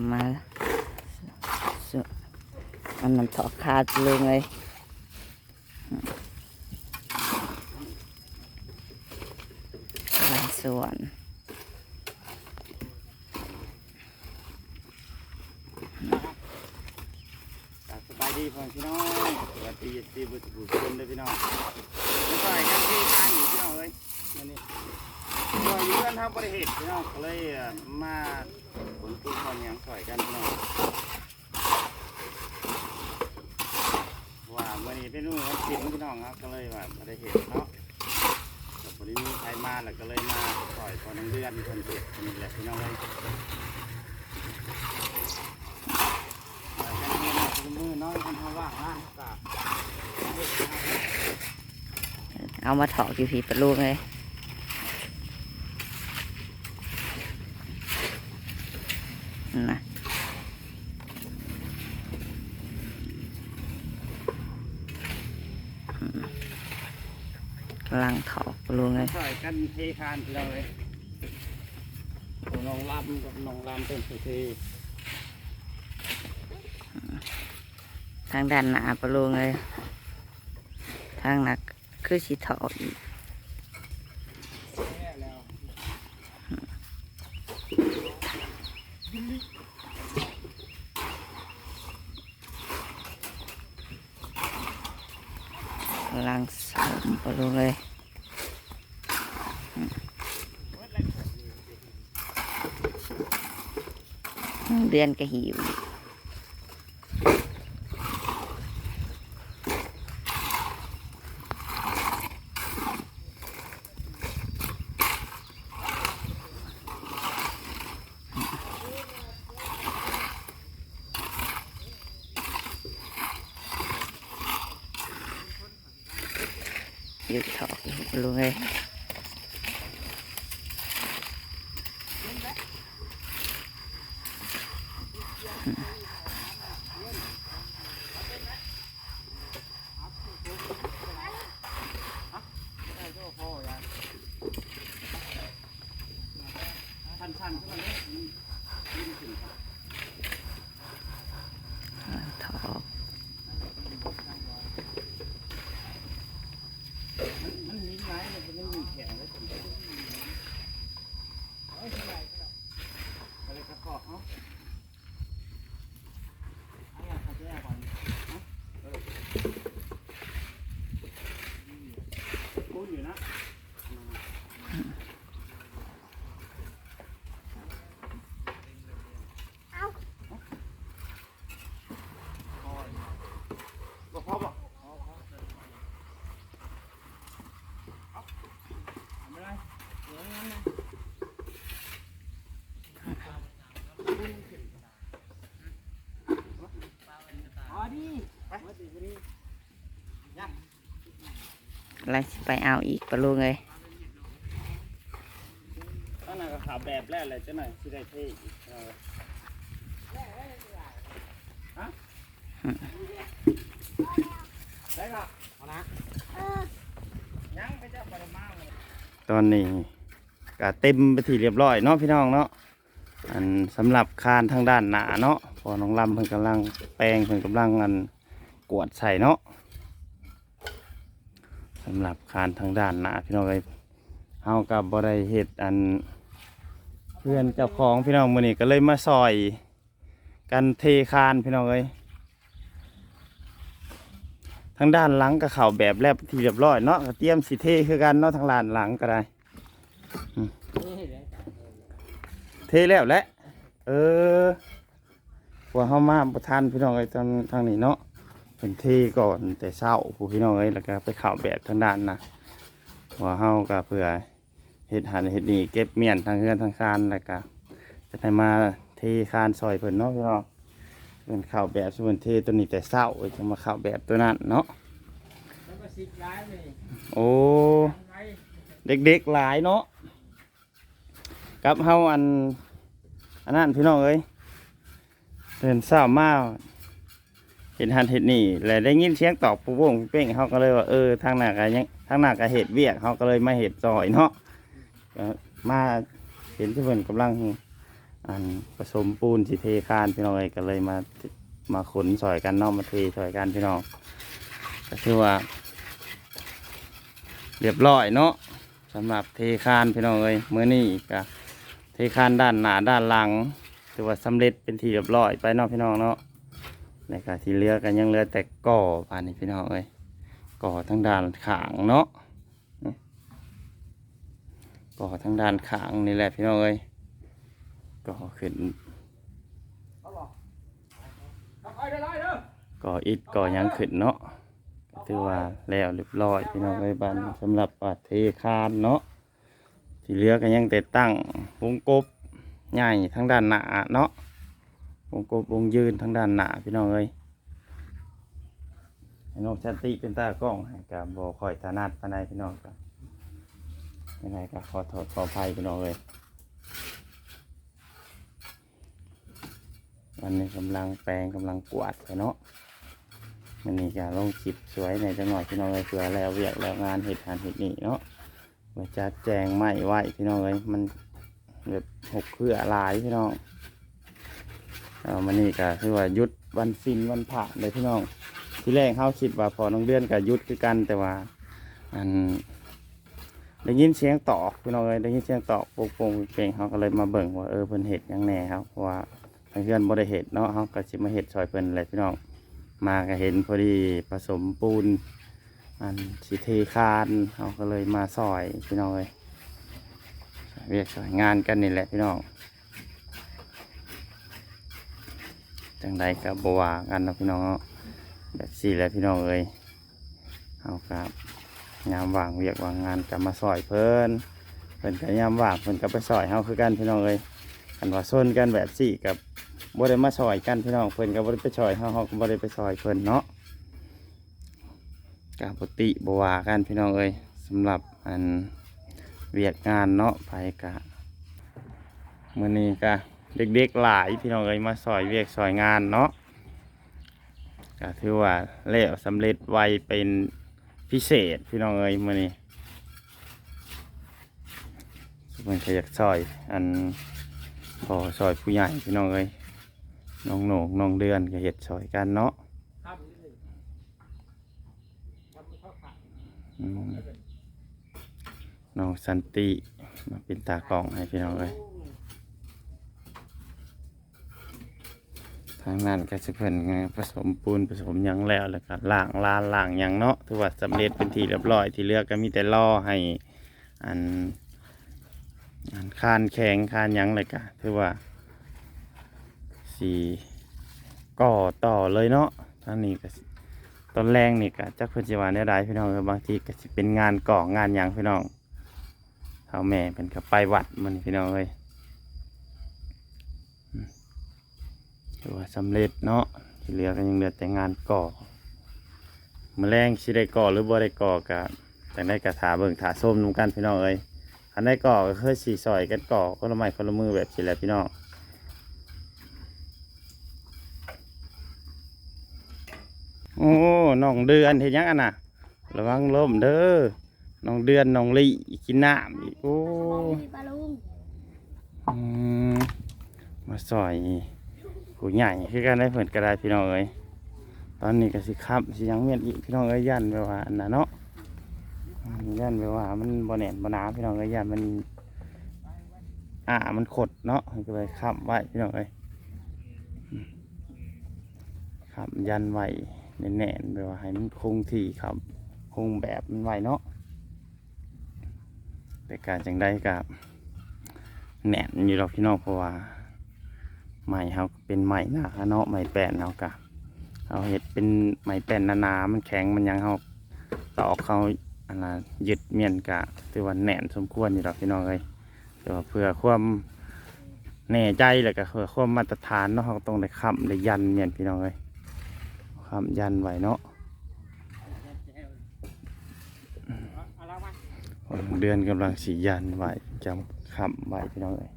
ประมาณสอันนั้นถอขาดเลยไงหลยส่วนสบายดีพ่อพี่น้องสวัสดีสีบุตรบุตรคนเลยพี่น้องไม่ต่อยกันที่การอยู่พี่น้องเลยนี่นี่ ตัวอยู่กันทำบริเหตุพี่น้องก็เลยมาขนตู้ความยังต่อยกันพี่น้องว่าเมื่อนี้เป็นรุ่งวันศิลป์พี่น้องครับก็เลยว่าบริเหตุเนาะกับบริมีใครมาแล้วก็เลยมาต่อยพอน้องเดือนคนเจ็บนี่แหละพี่น้องเลยมือน้อยคนทำว่างล่างกาเอามาถอกอยู่ผีประลูกเลย นะอืมกำลังถอกประลูกเลยต่อยกันเทคานเราเลยน้องลำกับน้องลำเป็นสุทีทางด้านหน้าประลูกเลยทางหนักคือสีถอกอีก แล้ว กำลังสมประลูกเลยอืม เดือนก็หิวอีกหยุดถอกระลูกเลย ชันชันๆใช่ไหมเนี่ยมันมันขึ้นครับ ถอก มันมันมีไม้มันมันมีแข็งเลยผมอะไรกระเกาะเนาะเอาอย่างขัดแย้งก่อนเนาะเออคุ้นอยู่นะ บอกพ่อบอกไม่ได้เหลืองั้นนะอ๋อดีไปมาสิวันนี้ยัง อะไรสิไปเอาอีกประลูกเลยตั้งแต่ก็ข่าวแบบแรกเลยเจ้าหน่อยที่ได้เท่อีกเอาเลยฮะได้ครับเอานะยังไปเจ้าปรมาเลยตอนนี้ก็เต็มไปที่เรียบร้อยเนาะพี่น้องเนาะอันสำหรับคานทางด้านหน้าเนาะพอน้องลำเพิ่นกำลังแปลงเพิ่นกำลังอันกวดใส่เนาะ สำหรับคานทางด้านหน้าพี่น้องเลยเฮากับบริเหตุอันเพื่อนเจ้าของพี่น้องมือนี้ก็เลยมาซอย กันเทคานพี่น้องเอ้ยทางด้านหลังก็เข่าแบบแลบที่เรียบร้อยเนาะก็เตรียมสิเทคือกันเนาะทางลานหลังก็ได้เทแล้วแหละเออพวกเฮามาประทานพี่น้องไอ้ยทางทางนี้เนาะ เป็นเทก่อนแต่เช้าผู้พี่น้องเอ้ยแล้วก็ไปข่าวแบบทางด้านนะพวกเฮาก็เพื่อเฮ็ดหันเฮ็ดนี่เก็บเมียนทางเฮือนทางคานแล้วก็จะได้มาเทคานซอยเพิ่นเนาะพี่น้องเพิ่นข่าวแบบส่วนเทตัวนี้แต่เช้าจะมาข่าวแบบตัวนั้นเนาะแล้วก็สิบร้ายเลยโอ้เด็กๆหลายเนาะกับเฮาอันอันนั้นพี่น้องเอ้ยเดินเศร้ามา เห็นหันเห็ดนี่และได้ยินเสียงตอบปูโป่งเป้งเขาก็เลยว่าเออทางหน้าก็ยังทางหน้าก็เห็ดเวียกเขาก็เลยมาเห็ดซอยเนาะมาเห็นที่เพิ่นกำลังอันผสมปูนสิเทคานพี่น้องเอ้ยก็เลยมามาขนสอยกันเนอกมาเทสอยกันพี่น้องก็คือว่า เรียบร้อยเนาะสำหรับเทคานพี่น้องเอ้ยมื้อนี้ก็เทคานด้านหน้าด้านหลังถือว่าสำเร็จเป็นที่เรียบร้อยไปเนาะพี่น้องเนาะ ในการที่เลือกันยังเลือแต่ก่อผ่านนี้พี่น้องเอ้ยก่อทั้งด้านขางเนาะก่อทั้งด้านขางนี่แหละพี่น้องเอ้ยก่อขึ้นเอาบอกเอาไปได้เด้อก่ออิฐก่อยังขึ้นเนาะก็ถือว่าแล้วเรียบร้อยพี่น้องเอ้ยบ้านสำหรับว่าเทคานเนาะที่เลือก็ยังแต่ตั้งวงกบใหญ่ทั้งด้านหน้าเนาะ วงกบวงยืนทั้งด้านหน้าพี่น้องเอ้ยให้น้องชันติเป็นตากล้องกับบอคอยถนัดปานใดพี่น้องครับยังไงก็ขอโทษขออภัยพี่น้องเลยวันนี้กำลังแปลงกำลังกวาดเนาะมันนี่ก็ลงคลิปสวยในจังหวัดพี่น้องเลยเพื่อแล้วเวียกแล้วงานเหตุการณ์เหตุนี้เนาะว่าจะแจงไม่ไหวพี่น้องเลยมันแบบหกเครือหลายพี่น้อง เอามันนี่ก็คือว่ายุดวันสิ้นวันผ่าเลยพี่น้องที่แรกเขาคิดว่าพอน้องเดือนกับยุดคือกันแต่ว่าอันได้ยินเสียงตอกพี่น้องเลยได้ยินเสียงตอกโป่งโป่งเป่งเขาก็เลยมาเบิ่งว่าเออเพิ่นเห็ดยังแน่ครับเพราะว่าทางเพื่อนบ่ได้เห็ดเนาะเขาก็สิมาเห็ดซอยเพิ่นเลยพี่น้องมาก็เห็นพอดีผสมปูน อันสิเทคานเขาก็เลยมาซอยพี่น้องเลยเรียกสอยงานกันนี่แหละพี่น้อง จังใดกับบวากันนะพี่น้องแบบสี่แหละพี่น้องเอ้ยเอากับยามว่างเรียกว่างงานกับมาซอยเพิ่นเพิ่นกับยามว่างเพิ่นกับไปซอยเฮาคือกันพี่น้องเอ้ยกันว่าส้นกันแบบสี่กับบ่ได้มาซอยกันพี่น้องเพิ่นกับบ่ได้ไปซอยเฮาเฮาก็บ่ได้ไปซอยเพิ่นเนาะกาปกติบวากันพี่น้องเอ้ยสำหรับอันเวียกงานเนาะไปกะมื่อนี้กะ เด็กๆหลายพี่น้องเอ้ยมาซอยเวียกซอยงานเนาะก็ถือว่าแล้วสำเร็จไวเป็นพิเศษพี่น้องเอ้ยมื่อนี้มันขยักซอย อันพอซอยผู้ใหญ่พี่น้องเอ้ยน้องโหนงน้องเดือนก็เห็ดซอยกันเนาะทำนี่ทำข้าวผัดอืมน้องสันติมาเป็นตากล้องให้พี่น้องเลย ทางนั้นก็จะเพิ่นผสมปูนผสมยังแล้วแล้วก็ล่างลานล่างยังเนาะถือว่าสำเร็จเป็นที่เรียบร้อยที่เหลือกก็มีแต่ล่อให้อันอันคานแข็งคานยังเลยก็ถือว่าสีก่อต่อเลยเนาะทางนี้ก็ตอนแรงนี่ก็จักเพิ่นสิว่าแนวใดพี่น้องบางทีก็สิเป็นงานก่องานยังพี่น้องเฒ่าแม่เพิ่นก็ไปวัดมันพี่น้องเอ้ยอืม ถือว่าสำเร็จเนาะที่เหลือก็ยังเหลือแต่งานก่อมื้อแรงสิได้ก่อหรือบ่ได้ก่อก็จังได้ก็ถาเบิ่งถาส้มนํกันพี่น้องเอ้ยคันได้ก่อก็คือสิซอยกันก่อคนละไม้คนละมือแบบสิแหละพี่น้องโอ้น้องเดือนเห็นยังอันน่ะระวังล้มเด้อน้องเดือนน้องลี่กินน้ำอีกโอ้ปลาลุงอืมมาซอย กูใหญ่คือกันได้เพิ่นกระไดพี่น้องเอ้ยตอนนี้ก็สิครับสิยังเมียนอีกพี่น้องเอ้ยยันไปว่าอันน่ะเนาะยันไปว่ามันบ่แน่นบ่หนาพี่น้องเอ้ยยันมันอ่ามันขดเนาะก็เลยค้ำไว้พี่น้องเอ้ยอืมค้ำยันไว้แน่นๆไปว่าให้มันคงที่ครับ คงแบบมันไว้เนาะแต่การจังได้กับแน่นอยู่หรอกพี่น้องเพราะว่า ไม้เขาเป็นไม้หนาเนาะไม้แป้นเขากะเอาเห็ดเป็นไม้แป้นหนาๆมันแข็งมันยังเขาตอกเขาอันนะยึดเมียนกะถือว่าแหน่นสมควรอยู่หรอกพี่น้องเลยแต่ว่าเพื่อความแน่ใจแล้วก็เพื่อความมาตรฐานเนาะเขาก็ต้องได้ค้ำได้ยันเมียนพี่น้องเลยค้ำยันไว้เนาะเอาละมาเดือนกำลังสียันไว้จำคำไว้พี่น้องเอ้ย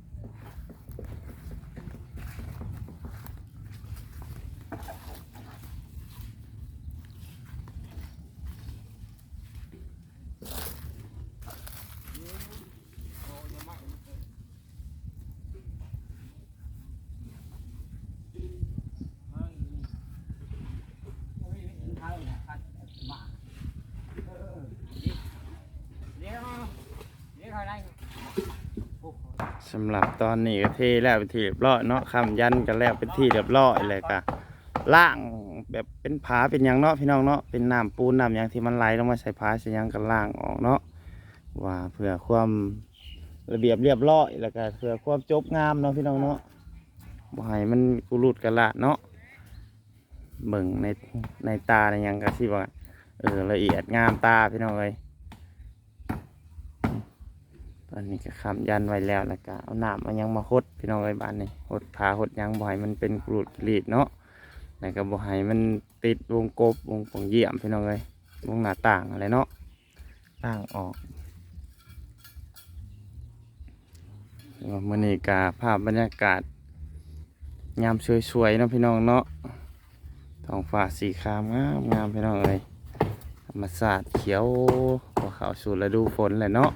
สำหรับตอนนี้ก็เทแล้วเป็นที่เรียบร้อยเนาะคำยันก็แล้วเป็นที่เรียบร้อยเลยก็ล่างแบบเป็นผาเป็นยังเนาะพี่น้องเนาะเป็นน้ำปูนน้ำยังที่มันไหลลงมาใส่ผาใส่ยังก็ล่างออกเนาะว่าเพื่อความระเบียบเรียบร้อยแล้วก็เพื่อความจบงามเนาะพี่น้องเนาะบ่ให้มันกุลุดกระละเนาะเบิ่งในในตาในยังก็สิว่าเออละเอียดงามตาพี่น้องเลย ตอนนี้ก็คำยันไว้แล้วแล้วก็เอาน้ำมายังมาหดพี่น้องไอ้บ้านนี่หดผาหดหยังบ่ให้มันเป็นกรูดกรีดเนาะแล้วก็บ่ให้มันติดวงกบวงปองเยี่ยมพี่น้องเลยวงหน้าต่างอะไรเนาะต่างออกแล้วมื่อนี้กาภาพบรรยากาศยามสวยๆเนาะพี่น้องเนาะท้องฟ้าสีครามงามงามพี่น้องเอ้ยธรรมศาสตร์เขียวพอเข้าสู่ฤดูฝนเลยเนาะ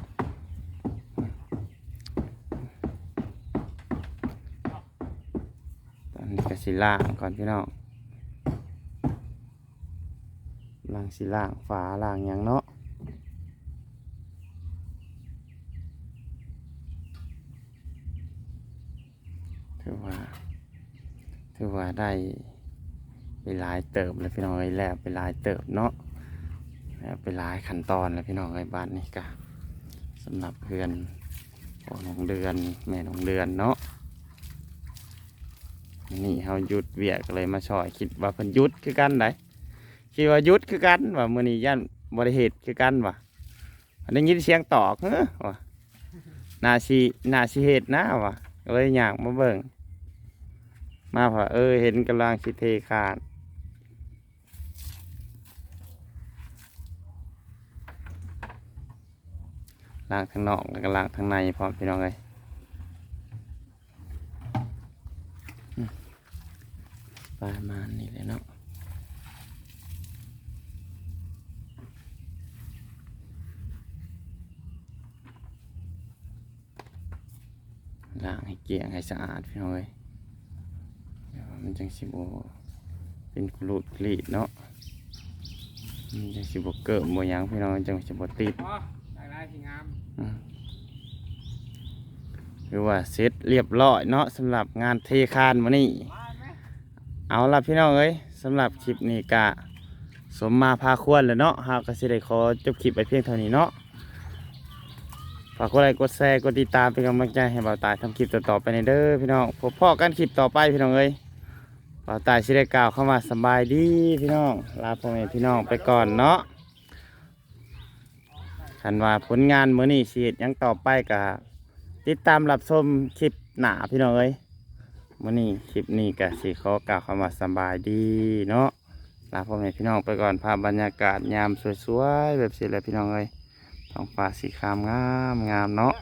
ล่างก่อนพี่น้องล่างสิล่างฝาล่างหยังเนาะถือว่าถือว่าได้ไปหลายเติบเลยพี่น้องเอ้แล้วไปหลายเติบเนาะแล้วไปหลายขั้นตอนเลยพี่น้องเอ้บ้านนี้ก็สำหรับเพื่อนพ่อน้องเดือนแม่น้องเดือนเนาะ นี่เขาหยุดเวียกเลยมาช่อยคิดว่าเพิ่นหยุดคือกันไดคิดว่าหยุดคือกันว่ามื้อนี้ย่านบริเหตุคือกันว่ะอันได้ยินเสียงตอกเฮ้อว่ะนาชีนาชีเหตุนะว่ะเลยอยากมาเบิ่งมาพอเออเห็นกำลังสิเทขาดล้างทางนอกแล้วก็ล้างทางในพร้อมพี่น้องเลย ประมาณนี้เลยเนาะล้างให้เกลี่ยงให้สะอาดพี่น้องเอ้ยเดี๋ยวมันจังสิบโเป็นกรูดกรีดเนาะมันจังสิบเกิดบ่หยังพี่น้องจังสิบติดอ๋อได้ได้สิงามอืมคือว่าเสร็จเรียบร้อยเนาะสำหรับงานเทคานมื้อนี้มาไหม เอาล่ะพี่น้องเอ้ยสำหรับคลิปนี้กะสมมาพาควรแล้วเนาะหากก็สิได้ขอจบคลิปไปเพียงเท่านี้เนาะฝากกดไลค์กดแชร์กดติดตามเป็นกำลังใจให้บ่าวตายทำคลิปต่อๆไปในเด้อพี่น้องพบพ่อกันคลิปต่อไปพี่น้องเอ้ยบ่าวตายสิได้กล่าวเข้ามาสบายดีพี่น้องลาพ่อแม่พี่น้องไปก่อนเนาะคันว่าผลงานมื้อนี้สิเฮ็ดหยังต่อไปกะติดตามรับชมคลิปหน้าพี่น้องเอ้ย มื่อนี้คลิปนี้กับสีขอกล่าวคำว่าสบายดีเนาะลาพ่อแม่พี่น้องไปก่อนภาพบรรยากาศยามสวยๆแบบสิแหละพี่น้องเลยท้องฟ้าสีครามงามงามเนาะ